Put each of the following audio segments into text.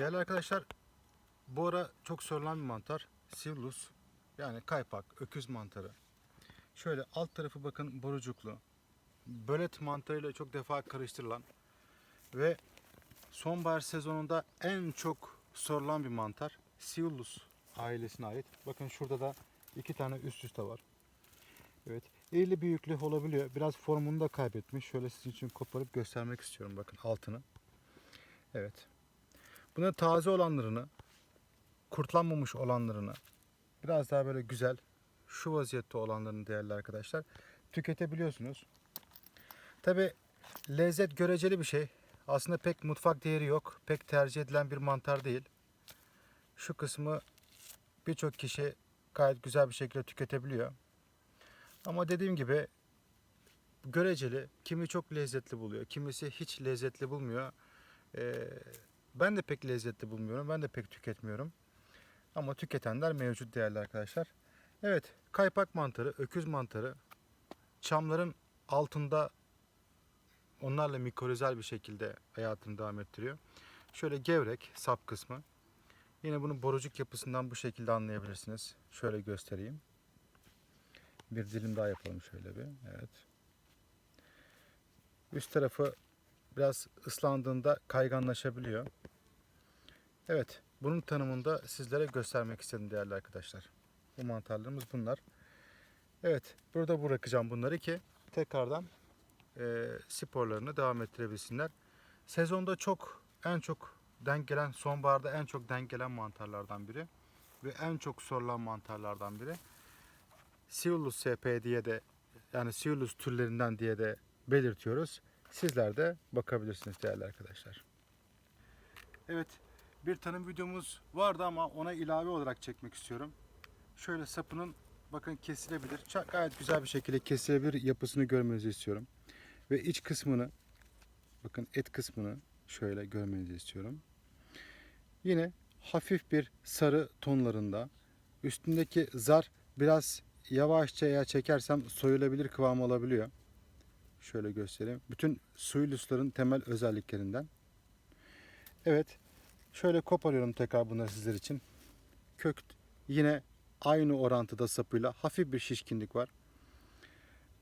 Değerli arkadaşlar, bu ara çok sorulan bir mantar. Sivlus, yani kaypak, öküz mantarı. Şöyle alt tarafı bakın borucuklu. Bölet mantarıyla çok defa karıştırılan ve sonbahar sezonunda en çok sorulan bir mantar. Sivlus ailesine ait. Bakın şurada da iki tane üst üste var. Evet. İrili büyüklü olabiliyor. Biraz formunu da kaybetmiş. Şöyle sizin için koparıp göstermek istiyorum bakın altını. Evet. Bunun taze olanlarını, kurtlanmamış olanlarını, biraz daha böyle güzel, şu vaziyette olanlarını değerli arkadaşlar tüketebiliyorsunuz. Tabi lezzet göreceli bir şey. Aslında pek mutfak değeri yok. Pek tercih edilen bir mantar değil. Şu kısmı birçok kişi gayet güzel bir şekilde tüketebiliyor. Ama dediğim gibi göreceli. Kimi çok lezzetli buluyor. Kimisi hiç lezzetli bulmuyor. Ee, ben de pek lezzetli bulmuyorum. Ben de pek tüketmiyorum. Ama tüketenler mevcut değerli arkadaşlar. Evet, kaypak mantarı, öküz mantarı çamların altında onlarla mikrorizal bir şekilde hayatını devam ettiriyor. Şöyle gevrek sap kısmı. Yine bunun borucuk yapısından bu şekilde anlayabilirsiniz. Şöyle göstereyim. Bir dilim daha yapalım şöyle bir. Evet. Üst tarafı biraz ıslandığında kayganlaşabiliyor. Evet, bunun tanımını da sizlere göstermek istedim değerli arkadaşlar. Bu mantarlarımız bunlar. Evet, burada bırakacağım bunları ki tekrardan e, sporlarını devam ettirebilsinler. Sezonda çok, en çok denk gelen, sonbaharda en çok denk gelen mantarlardan biri ve en çok sorulan mantarlardan biri. Siulus sp diye de yani Siulus türlerinden diye de belirtiyoruz. Sizler de bakabilirsiniz değerli arkadaşlar. Evet bir tanım videomuz vardı ama ona ilave olarak çekmek istiyorum. Şöyle sapının bakın kesilebilir. Çok gayet güzel bir şekilde kesilebilir yapısını görmenizi istiyorum. Ve iç kısmını bakın et kısmını şöyle görmenizi istiyorum. Yine hafif bir sarı tonlarında. Üstündeki zar biraz yavaşça eğer çekersem soyulabilir kıvam alabiliyor. Şöyle göstereyim. Bütün suylusların temel özelliklerinden. Evet. Şöyle koparıyorum tekrar bunları sizler için. Kök yine aynı orantıda sapıyla hafif bir şişkinlik var.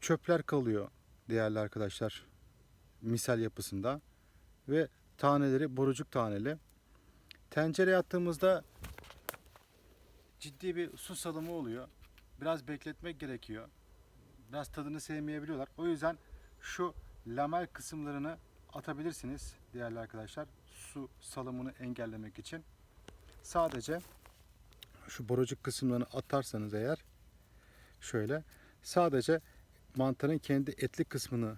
Çöpler kalıyor değerli arkadaşlar. Misal yapısında. Ve taneleri borucuk taneli. Tencereye attığımızda ciddi bir su salımı oluyor. Biraz bekletmek gerekiyor. Biraz tadını sevmeyebiliyorlar. O yüzden şu lamel kısımlarını atabilirsiniz değerli arkadaşlar. Su salımını engellemek için. Sadece şu borucuk kısımlarını atarsanız eğer şöyle sadece mantarın kendi etli kısmını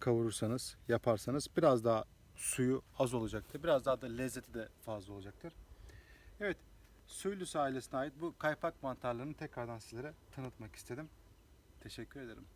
kavurursanız, yaparsanız biraz daha suyu az olacaktır. Biraz daha da lezzeti de fazla olacaktır. Evet, Suylus ailesine ait bu kaypak mantarlarını tekrardan sizlere tanıtmak istedim. Teşekkür ederim.